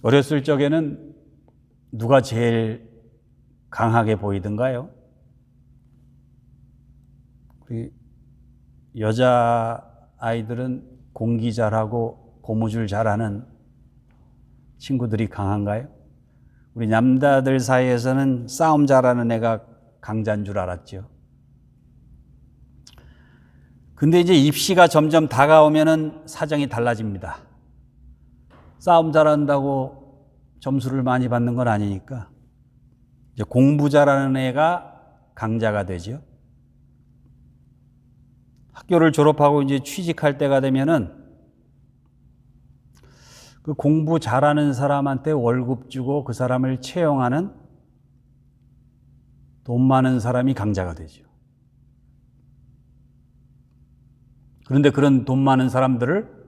어렸을 적에는 누가 제일 강하게 보이던가요? 여자 아이들은 공기 잘하고 고무줄 잘하는 친구들이 강한가요? 우리 남자들 사이에서는 싸움 잘하는 애가 강자인 줄 알았죠. 근데 이제 입시가 점점 다가오면은 사정이 달라집니다. 싸움 잘한다고 점수를 많이 받는 건 아니니까 이제 공부 잘하는 애가 강자가 되죠. 학교를 졸업하고 이제 취직할 때가 되면은 그 공부 잘하는 사람한테 월급 주고 그 사람을 채용하는 돈 많은 사람이 강자가 되죠. 그런데 그런 돈 많은 사람들을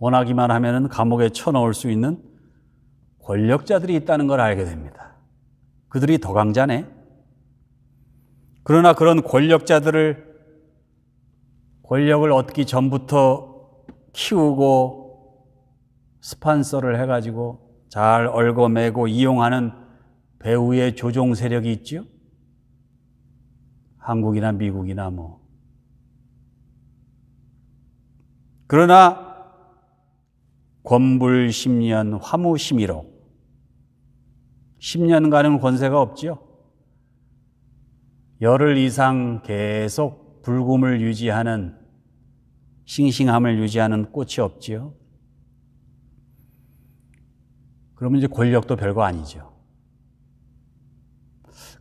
원하기만 하면은 감옥에 쳐넣을 수 있는 권력자들이 있다는 걸 알게 됩니다. 그들이 더 강자네. 그러나 그런 권력자들을 권력을 얻기 전부터 키우고 스판서를 해가지고 잘 얽어매고 이용하는 배후의 조종 세력이 있죠. 한국이나 미국이나 뭐. 그러나 권불 10년 화무 11호 10년간은 권세가 없죠. 열흘 이상 계속 불금을 유지하는 싱싱함을 유지하는 꽃이 없지요. 그러면 이제 권력도 별거 아니죠.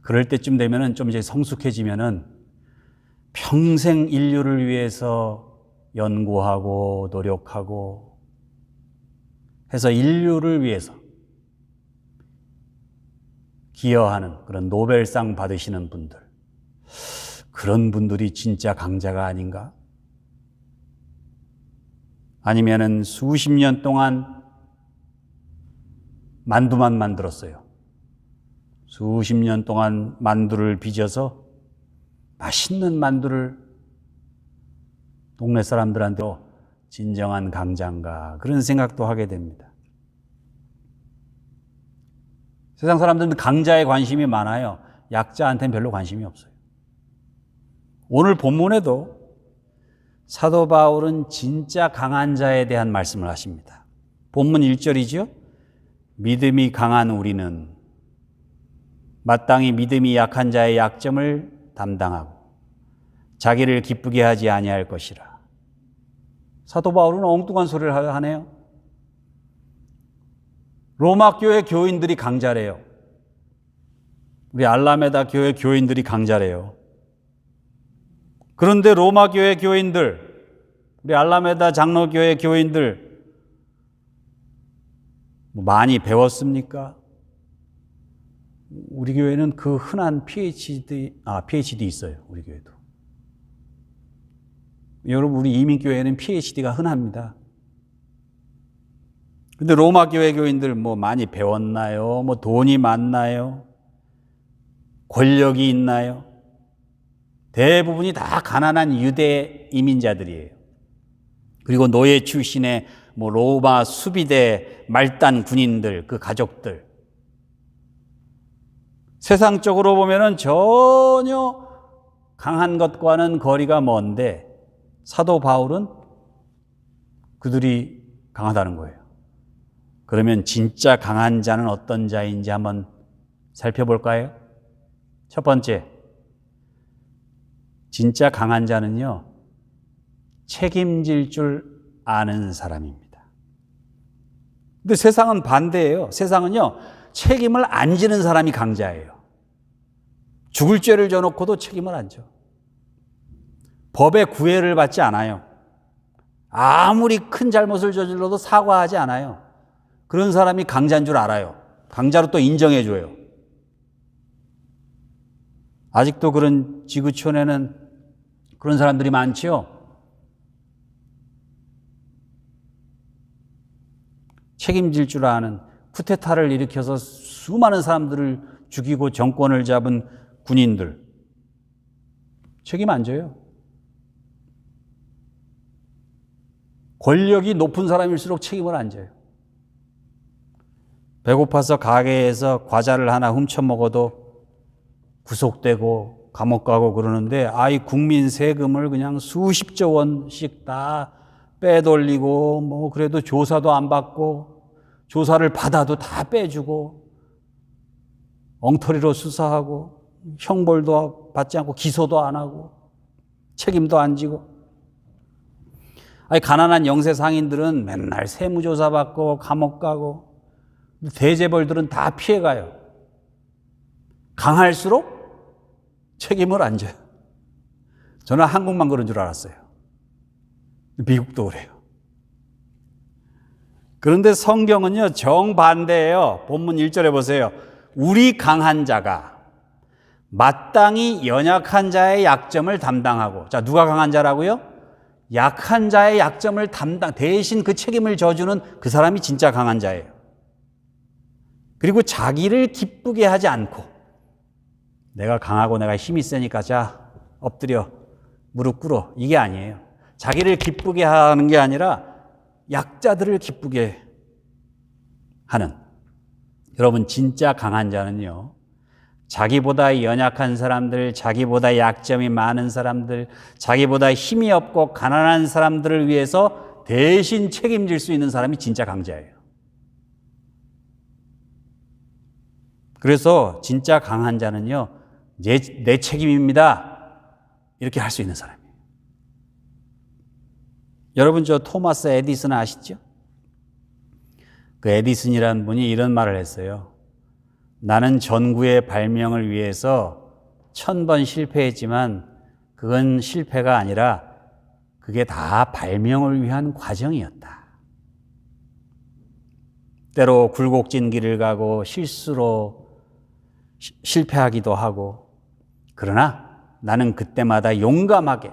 그럴 때쯤 되면은 좀 이제 성숙해지면은 평생 인류를 위해서 연구하고 노력하고 해서 인류를 위해서 기여하는 그런 노벨상 받으시는 분들. 그런 분들이 진짜 강자가 아닌가? 아니면은 수십 년 동안 만두만 만들었어요. 수십 년 동안 만두를 빚어서 맛있는 만두를 동네 사람들한테 진정한 강자인가 그런 생각도 하게 됩니다. 세상 사람들은 강자에 관심이 많아요. 약자한테는 별로 관심이 없어요. 오늘 본문에도 사도 바울은 진짜 강한 자에 대한 말씀을 하십니다. 본문 1절이죠. 믿음이 강한 우리는 마땅히 믿음이 약한 자의 약점을 담당하고 자기를 기쁘게 하지 아니할 것이라. 사도 바울은 엉뚱한 소리를 하네요. 로마 교회 교인들이 강자래요. 우리 알라메다 교회 교인들이 강자래요. 그런데 로마 교회 교인들, 우리 알라메다 장로교회 교인들 뭐 많이 배웠습니까? 우리 교회는 그 흔한 PhD, 아, PhD 있어요. 우리 교회도. 여러분, 우리 이민교회는 PhD가 흔합니다. 근데 로마 교회 교인들 뭐 많이 배웠나요? 뭐 돈이 많나요? 권력이 있나요? 대부분이 다 가난한 유대 이민자들이에요. 그리고 노예 출신의 뭐 로마 수비대 말단 군인들, 그 가족들. 세상적으로 보면은 전혀 강한 것과는 거리가 먼데 사도 바울은 그들이 강하다는 거예요. 그러면 진짜 강한 자는 어떤 자인지 한번 살펴볼까요? 첫 번째, 진짜 강한 자는요, 책임질 줄 아는 사람입니다. 근데 세상은 반대예요. 세상은요, 책임을 안 지는 사람이 강자예요. 죽을 죄를 져놓고도 책임을 안 져. 법의 구애를 받지 않아요. 아무리 큰 잘못을 저질러도 사과하지 않아요. 그런 사람이 강자인 줄 알아요. 강자로 또 인정해줘요. 아직도 그런 지구촌에는 그런 사람들이 많지요. 책임질 줄 아는 쿠데타를 일으켜서 수많은 사람들을 죽이고 정권을 잡은 군인들 책임 안 져요. 권력이 높은 사람일수록 책임을 안 져요. 배고파서 가게에서 과자를 하나 훔쳐 먹어도 구속되고 감옥 가고 그러는데 아이 국민 세금을 그냥 수십조 원씩 다 빼돌리고 뭐 그래도 조사도 안 받고 조사를 받아도 다 빼주고 엉터리로 수사하고 형벌도 받지 않고 기소도 안 하고 책임도 안 지고 아니 가난한 영세 상인들은 맨날 세무조사 받고 감옥 가고 대재벌들은 다 피해가요. 강할수록 책임을 안 져요. 저는 한국만 그런 줄 알았어요. 미국도 그래요. 그런데 성경은요, 정반대예요. 본문 1절에 보세요. 우리 강한 자가 마땅히 연약한 자의 약점을 담당하고, 자, 누가 강한 자라고요? 약한 자의 약점을 담당, 대신 그 책임을 져주는 그 사람이 진짜 강한 자예요. 그리고 자기를 기쁘게 하지 않고, 내가 강하고 내가 힘이 세니까 자, 엎드려, 무릎 꿇어. 이게 아니에요. 자기를 기쁘게 하는 게 아니라 약자들을 기쁘게 하는. 여러분, 진짜 강한 자는요, 자기보다 연약한 사람들, 자기보다 약점이 많은 사람들, 자기보다 힘이 없고 가난한 사람들을 위해서 대신 책임질 수 있는 사람이 진짜 강자예요. 그래서 진짜 강한 자는요, 내, 내 책임입니다. 이렇게 할 수 있는 사람이에요. 여러분, 저 토마스 에디슨 아시죠? 그 에디슨이라는 분이 이런 말을 했어요. 나는 전구의 발명을 위해서 천 번 실패했지만 그건 실패가 아니라 그게 다 발명을 위한 과정이었다. 때로 굴곡진 길을 가고 실수로 시, 실패하기도 하고 그러나 나는 그때마다 용감하게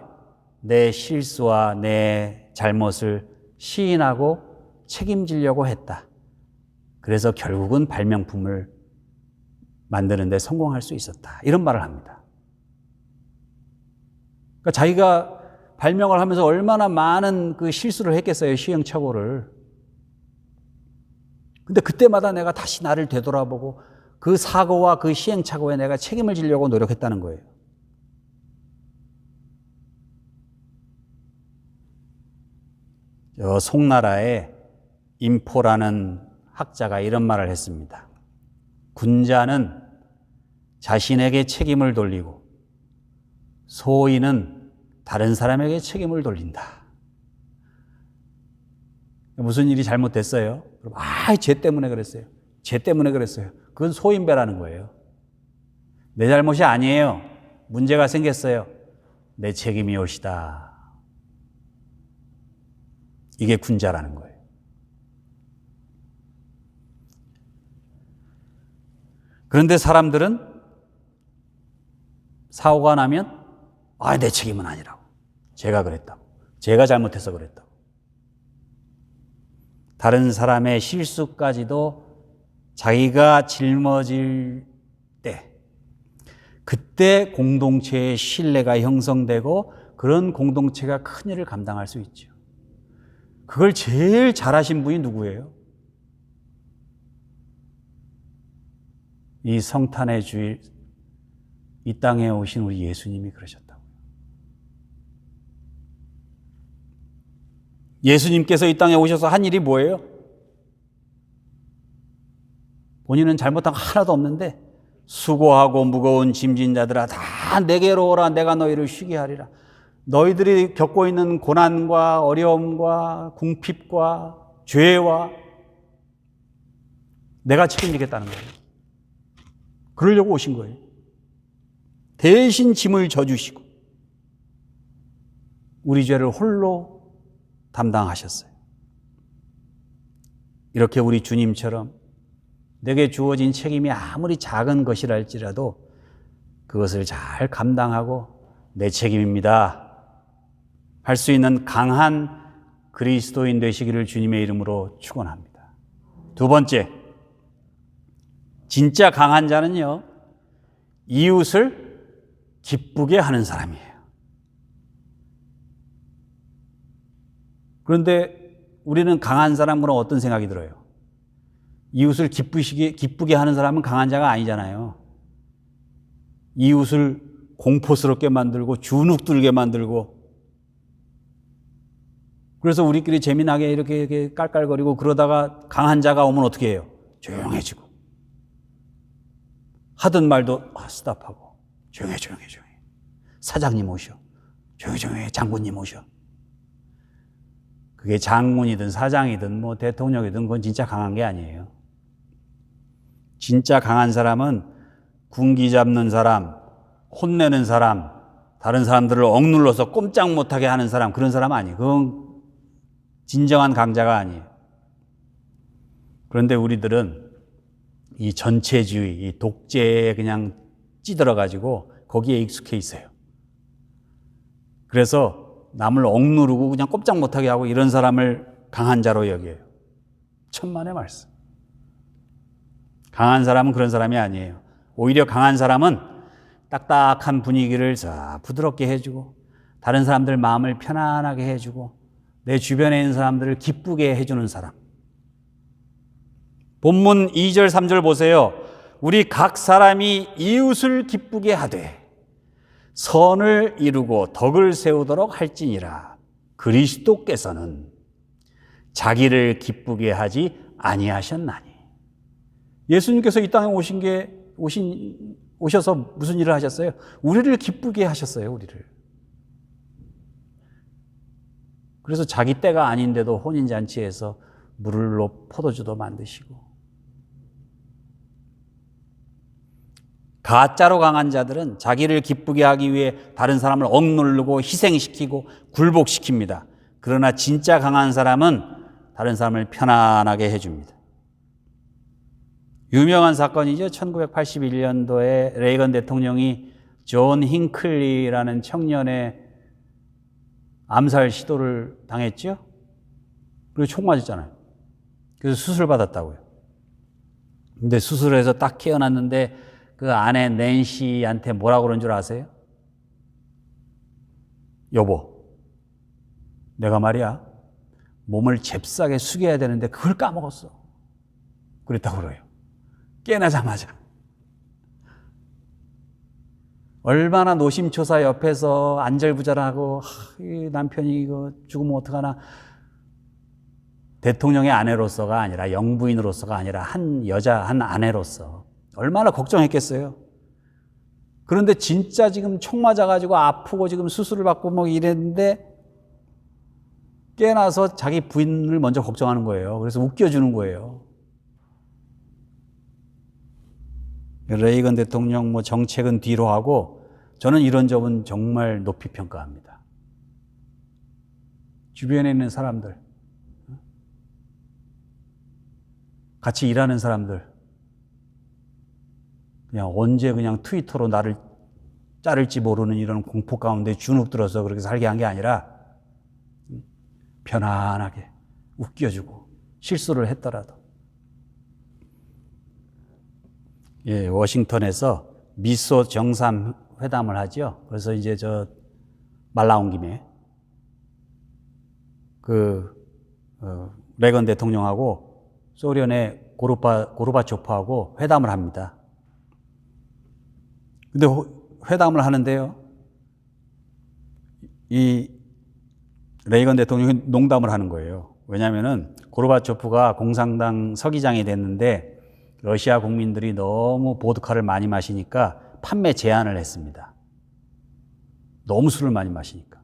내 실수와 내 잘못을 시인하고 책임지려고 했다. 그래서 결국은 발명품을 만드는데 성공할 수 있었다. 이런 말을 합니다. 그러니까 자기가 발명을 하면서 얼마나 많은 그 실수를 했겠어요. 시행착오를. 근데 그때마다 내가 다시 나를 되돌아보고 그 사고와 그 시행착오에 내가 책임을 지려고 노력했다는 거예요. 저 송나라에 임포라는 학자가 이런 말을 했습니다. 군자는 자신에게 책임을 돌리고 소인은 다른 사람에게 책임을 돌린다. 무슨 일이 잘못됐어요? 아, 쟤 때문에 그랬어요. 쟤 때문에 그랬어요. 그건 소인배라는 거예요. 내 잘못이 아니에요. 문제가 생겼어요. 내 책임이 옳시다. 이게 군자라는 거예요. 그런데 사람들은 사고가 나면 아, 내 책임은 아니라고. 제가 그랬다고. 제가 잘못해서 그랬다고. 다른 사람의 실수까지도 자기가 짊어질 때, 그때 공동체의 신뢰가 형성되고 그런 공동체가 큰 일을 감당할 수 있죠. 그걸 제일 잘하신 분이 누구예요? 이 성탄의 주일, 이 땅에 오신 우리 예수님이 그러셨다고. 예수님께서 이 땅에 오셔서 한 일이 뭐예요? 본인은 잘못한 거 하나도 없는데 수고하고 무거운 짐진 자들아 다 내게로 오라 내가 너희를 쉬게 하리라. 너희들이 겪고 있는 고난과 어려움과 궁핍과 죄와 내가 책임지겠다는 거예요. 그러려고 오신 거예요. 대신 짐을 져주시고 우리 죄를 홀로 담당하셨어요. 이렇게 우리 주님처럼 내게 주어진 책임이 아무리 작은 것이랄지라도 그것을 잘 감당하고 내 책임입니다. 할 수 있는 강한 그리스도인 되시기를 주님의 이름으로 축원합니다. 두 번째, 진짜 강한 자는요, 이웃을 기쁘게 하는 사람이에요. 그런데 우리는 강한 사람으로 어떤 생각이 들어요? 이웃을 기쁘시게, 기쁘게 하는 사람은 강한 자가 아니잖아요. 이웃을 공포스럽게 만들고 주눅들게 만들고 그래서 우리끼리 재미나게 이렇게, 이렇게 깔깔거리고 그러다가 강한 자가 오면 어떻게 해요? 조용해지고 하던 말도 아, 스탑하고 조용해 조용해 조용해 사장님 오셔 조용히 조용히 장군님 오셔 그게 장군이든 사장이든 뭐 대통령이든 그건 진짜 강한 게 아니에요. 진짜 강한 사람은 군기 잡는 사람, 혼내는 사람, 다른 사람들을 억눌러서 꼼짝 못하게 하는 사람, 그런 사람 아니에요. 그건 진정한 강자가 아니에요. 그런데 우리들은 이 전체주의, 이 독재에 그냥 찌들어 가지고 거기에 익숙해 있어요. 그래서 남을 억누르고 그냥 꼼짝 못하게 하고 이런 사람을 강한 자로 여겨요. 천만의 말씀. 강한 사람은 그런 사람이 아니에요. 오히려 강한 사람은 딱딱한 분위기를 자 부드럽게 해주고 다른 사람들 마음을 편안하게 해주고 내 주변에 있는 사람들을 기쁘게 해주는 사람. 본문 2절, 3절 보세요. 우리 각 사람이 이웃을 기쁘게 하되 선을 이루고 덕을 세우도록 할지니라. 그리스도께서는 자기를 기쁘게 하지 아니하셨나니. 예수님께서 이 땅에 오신 게 오신 오셔서 무슨 일을 하셨어요? 우리를 기쁘게 하셨어요, 우리를. 그래서 자기 때가 아닌데도 혼인 잔치에서 물로 포도주도 만드시고 가짜로 강한 자들은 자기를 기쁘게 하기 위해 다른 사람을 억누르고 희생시키고 굴복시킵니다. 그러나 진짜 강한 사람은 다른 사람을 편안하게 해줍니다. 유명한 사건이죠. 1981년도에 레이건 대통령이 존 힝클리라는 청년의 암살 시도를 당했죠. 그리고 총 맞았잖아요. 그래서 수술 받았다고요. 근데 수술해서 딱 깨어났는데 그 아내 낸시한테 뭐라고 그런 줄 아세요? 여보, 내가 말이야, 몸을 잽싸게 숙여야 되는데 그걸 까먹었어. 그랬다고 그래요. 깨나자마자. 얼마나 노심초사 옆에서 안절부절하고 하, 이 남편이 이거 죽으면 어떡하나 대통령의 아내로서가 아니라 영부인으로서가 아니라 한 여자 한 아내로서 얼마나 걱정했겠어요. 그런데 진짜 지금 총 맞아가지고 아프고 지금 수술을 받고 뭐 이랬는데 깨나서 자기 부인을 먼저 걱정하는 거예요. 그래서 웃겨주는 거예요. 레이건 대통령 뭐 정책은 뒤로 하고 저는 이런 점은 정말 높이 평가합니다. 주변에 있는 사람들, 같이 일하는 사람들, 그냥 언제 그냥 트위터로 나를 자를지 모르는 이런 공포 가운데 주눅 들어서 그렇게 살게 한 게 아니라 편안하게 웃겨주고 실수를 했더라도 예, 워싱턴에서 미소 정상 회담을 하죠. 그래서 이제 저 말 나온 김에 그 어, 레건 대통령하고 소련의 고르바 고르바초프하고 회담을 합니다. 근데 회담을 하는데요. 이 레이건 대통령이 농담을 하는 거예요. 왜냐하면은 고르바초프가 공산당 서기장이 됐는데 러시아 국민들이 너무 보드카를 많이 마시니까 판매 제한을 했습니다. 너무 술을 많이 마시니까.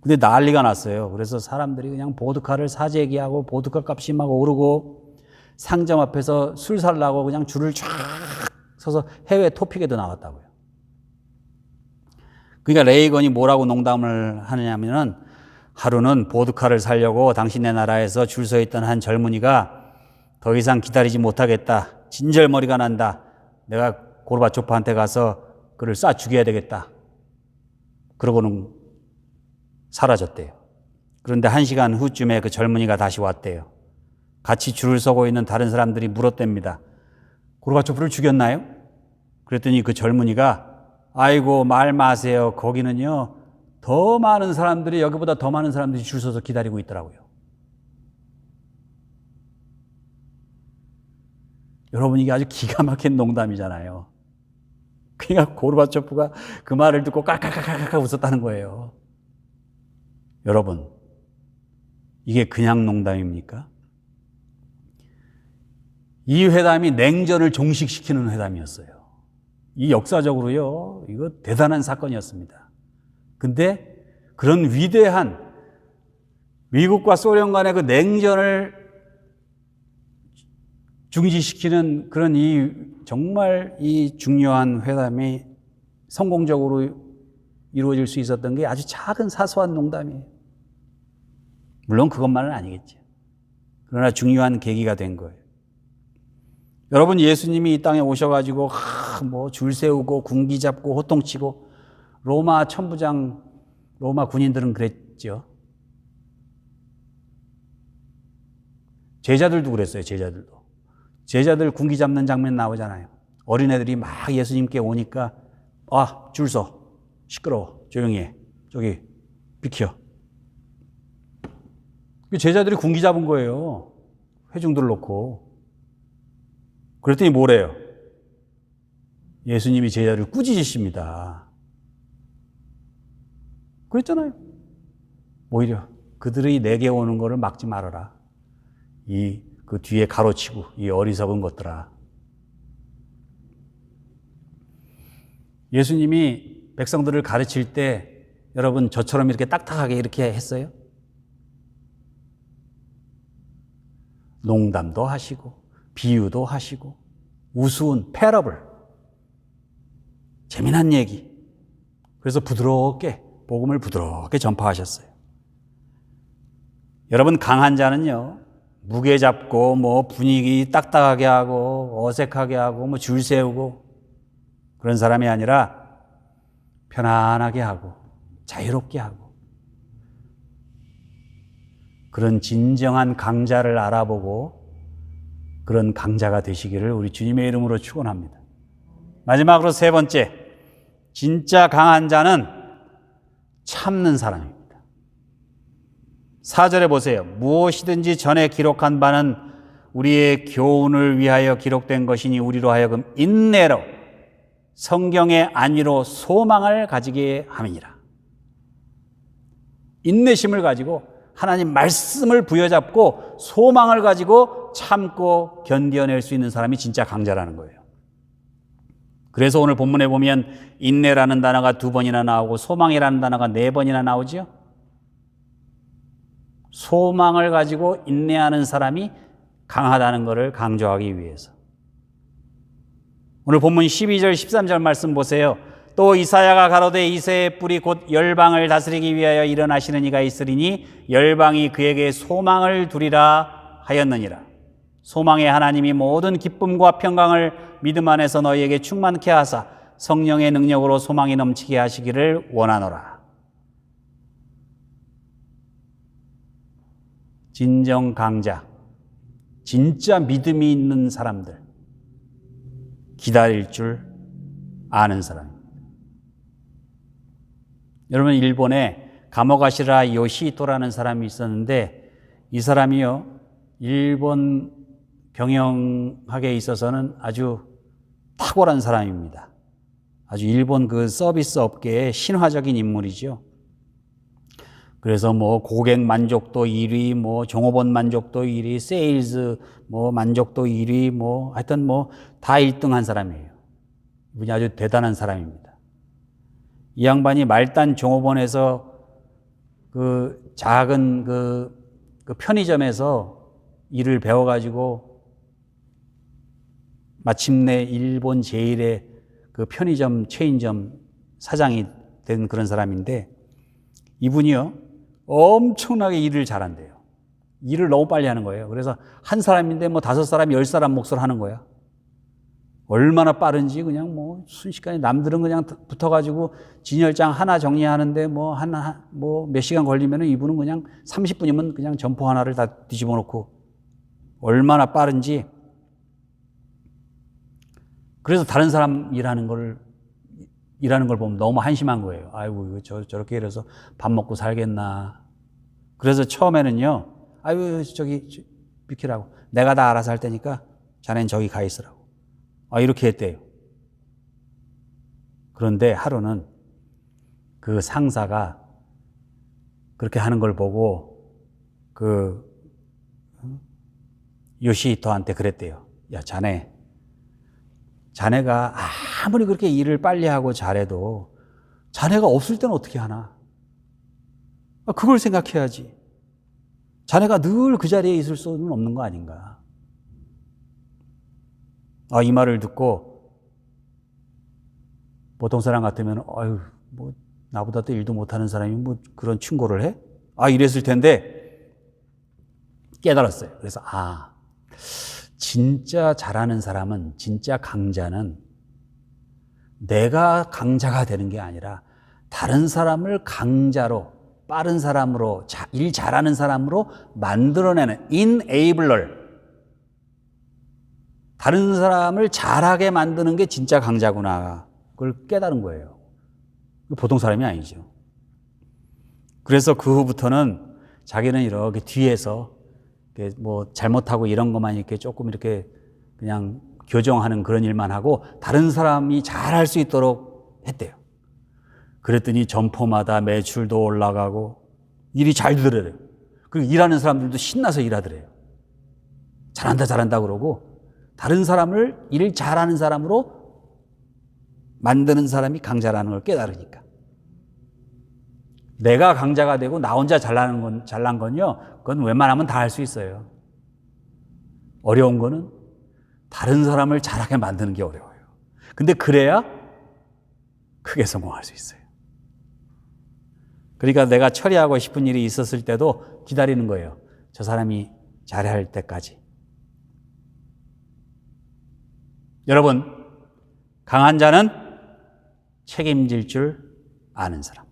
근데 난리가 났어요. 그래서 사람들이 그냥 보드카를 사재기하고 보드카 값이 막 오르고 상점 앞에서 술 살라고 그냥 줄을 쫙 서서 해외 토픽에도 나왔다고요. 그러니까 레이건이 뭐라고 농담을 하느냐면은 하루는 보드카를 살려고 당신네 나라에서 줄 서 있던 한 젊은이가 더 이상 기다리지 못하겠다. 진절머리가 난다. 내가 고르바초프한테 가서 그를 쏴 죽여야 되겠다. 그러고는 사라졌대요. 그런데 한 시간 후쯤에 그 젊은이가 다시 왔대요. 같이 줄을 서고 있는 다른 사람들이 물었답니다. 고르바초프를 죽였나요? 그랬더니 그 젊은이가 아이고 말 마세요. 거기는요 더 많은 사람들이 여기보다 더 많은 사람들이 줄 서서 기다리고 있더라고요. 여러분 이게 아주 기가 막힌 농담이잖아요. 그러니까 고르바초프가 그 말을 듣고 깔깔깔깔깔 웃었다는 거예요. 여러분, 이게 그냥 농담입니까? 이 회담이 냉전을 종식시키는 회담이었어요. 이 역사적으로요, 이거 대단한 사건이었습니다. 근데 그런 위대한 미국과 소련 간의 그 냉전을 중지시키는 그런 이 정말 이 중요한 회담이 성공적으로 이루어질 수 있었던 게 아주 작은 사소한 농담이에요. 물론 그것만은 아니겠죠. 그러나 중요한 계기가 된 거예요. 여러분 예수님이 이 땅에 오셔가지고 뭐 줄 세우고 군기 잡고 호통치고 로마 천부장 로마 군인들은 그랬죠. 제자들도 그랬어요. 제자들도. 제자들 군기 잡는 장면 나오잖아요. 어린애들이 막 예수님께 오니까 아, 줄 서. 시끄러워. 조용히 해. 저기 비켜. 그 제자들이 군기 잡은 거예요. 회중들 놓고. 그랬더니 뭐래요? 예수님이 제자를 꾸짖으십니다. 그랬잖아요. 오히려 그들이 내게 오는 것을 막지 말아라. 이 그 뒤에 가로치고 이 어리석은 것들아. 예수님이 백성들을 가르칠 때 여러분 저처럼 이렇게 딱딱하게 이렇게 했어요? 농담도 하시고 비유도 하시고 우스운 패러블 재미난 얘기 그래서 부드럽게 복음을 부드럽게 전파하셨어요. 여러분 강한 자는요 무게 잡고 뭐 분위기 딱딱하게 하고 어색하게 하고 뭐 줄 세우고 그런 사람이 아니라 편안하게 하고 자유롭게 하고 그런 진정한 강자를 알아보고 그런 강자가 되시기를 우리 주님의 이름으로 축원합니다. 마지막으로 세 번째 진짜 강한 자는 참는 사람입니다. 4절에 보세요. 무엇이든지 전에 기록한 바는 우리의 교훈을 위하여 기록된 것이니 우리로 하여금 인내로 성경의 안위로 소망을 가지게 함이니라. 인내심을 가지고 하나님 말씀을 부여잡고 소망을 가지고 참고 견뎌낼 수 있는 사람이 진짜 강자라는 거예요. 그래서 오늘 본문에 보면 인내라는 단어가 두 번이나 나오고 소망이라는 단어가 네 번이나 나오지요. 소망을 가지고 인내하는 사람이 강하다는 것을 강조하기 위해서. 오늘 본문 12절 13절 말씀 보세요. 또 이사야가 가로되 이새의 뿔이 곧 열방을 다스리기 위하여 일어나시는 이가 있으리니 열방이 그에게 소망을 두리라 하였느니라. 소망의 하나님이 모든 기쁨과 평강을 믿음 안에서 너희에게 충만케 하사 성령의 능력으로 소망이 넘치게 하시기를 원하노라. 진정 강자, 진짜 믿음이 있는 사람들, 기다릴 줄 아는 사람입니다. 여러분, 일본에 가모가시라 요시토라는 사람이 있었는데, 이 사람이요, 일본 경영학에 있어서는 아주 탁월한 사람입니다. 아주 일본 그 서비스 업계의 신화적인 인물이죠. 그래서 뭐 고객 만족도 1위, 뭐 종업원 만족도 1위, 세일즈 뭐 만족도 1위, 뭐 하여튼 뭐 다 1등 한 사람이에요. 이분이 아주 대단한 사람입니다. 이 양반이 말단 종업원에서 그 작은 그, 그 편의점에서 일을 배워가지고 마침내 일본 제일의 그 편의점 체인점 사장이 된 그런 사람인데 이분이요 엄청나게 일을 잘한대요. 일을 너무 빨리 하는 거예요. 그래서 한 사람인데 뭐 다섯 사람, 열 사람 몫을 하는 거야. 얼마나 빠른지 그냥 뭐 순식간에 남들은 그냥 붙어가지고 진열장 하나 정리하는데 뭐 하나 뭐 몇 시간 걸리면은 이분은 그냥 30분이면 그냥 점포 하나를 다 뒤집어 놓고 얼마나 빠른지 그래서 다른 사람 일하는 걸 일하는 걸 보면 너무 한심한 거예요. 아이고 저 저렇게 이래서 밥 먹고 살겠나. 그래서 처음에는요. 아유 저기 비키라고 내가 다 알아서 할 테니까 자넨 저기 가 있으라고. 아, 이렇게 했대요. 그런데 하루는 그 상사가 그렇게 하는 걸 보고 그 요시히토한테 그랬대요. 야, 자네. 자네가 아무리 그렇게 일을 빨리 하고 잘해도 자네가 없을 때는 어떻게 하나? 아, 그걸 생각해야지. 자네가 늘 그 자리에 있을 수는 없는 거 아닌가? 아, 이 말을 듣고 보통 사람 같으면, 아유, 뭐, 나보다 도 일도 못하는 사람이 뭐 그런 충고를 해? 아, 이랬을 텐데 깨달았어요. 그래서, 아, 진짜 잘하는 사람은, 진짜 강자는 내가 강자가 되는 게 아니라 다른 사람을 강자로, 빠른 사람으로, 자- 일 잘하는 사람으로 만들어내는 enabler. 다른 사람을 잘하게 만드는 게 진짜 강자구나. 그걸 깨달은 거예요. 보통 사람이 아니죠. 그래서 그 후부터는 자기는 이렇게 뒤에서 뭐 잘못하고 이런 것만 이렇게 조금 이렇게 그냥 교정하는 그런 일만 하고 다른 사람이 잘 할 수 있도록 했대요. 그랬더니 점포마다 매출도 올라가고 일이 잘 되더래요. 그리고 일하는 사람들도 신나서 일하더래요. 잘한다 잘한다 그러고 다른 사람을 일 잘하는 사람으로 만드는 사람이 강자라는 걸 깨달으니까. 내가 강자가 되고 나 혼자 잘나는 건, 잘난 건요, 그건 웬만하면 다 할 수 있어요. 어려운 거는 다른 사람을 잘하게 만드는 게 어려워요. 근데 그래야 크게 성공할 수 있어요. 그러니까 내가 처리하고 싶은 일이 있었을 때도 기다리는 거예요. 저 사람이 잘할 때까지. 여러분, 강한 자는 책임질 줄 아는 사람.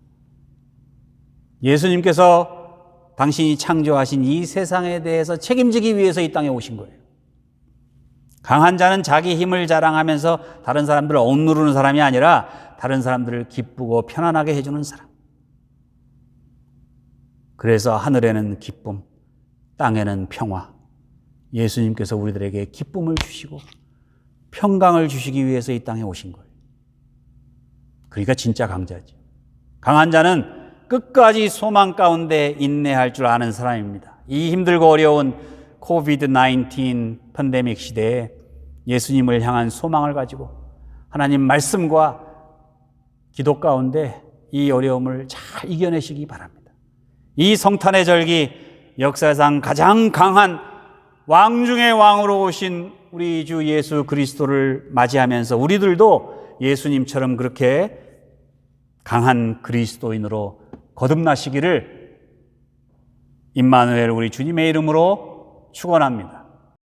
예수님께서 당신이 창조하신 이 세상에 대해서 책임지기 위해서 이 땅에 오신 거예요. 강한 자는 자기 힘을 자랑하면서 다른 사람들을 억누르는 사람이 아니라 다른 사람들을 기쁘고 편안하게 해주는 사람. 그래서 하늘에는 기쁨, 땅에는 평화. 예수님께서 우리들에게 기쁨을 주시고 평강을 주시기 위해서 이 땅에 오신 거예요. 그러니까 진짜 강자죠. 강한 자는 끝까지 소망 가운데 인내할 줄 아는 사람입니다. 이 힘들고 어려운 코비드 19 팬데믹 시대에 예수님을 향한 소망을 가지고 하나님 말씀과 기도 가운데 이 어려움을 잘 이겨내시기 바랍니다. 이 성탄의 절기 역사상 가장 강한 왕 중의 왕으로 오신 우리 주 예수 그리스도를 맞이하면서 우리들도 예수님처럼 그렇게 강한 그리스도인으로 거듭나시기를 임마누엘 우리 주님의 이름으로 축원합니다.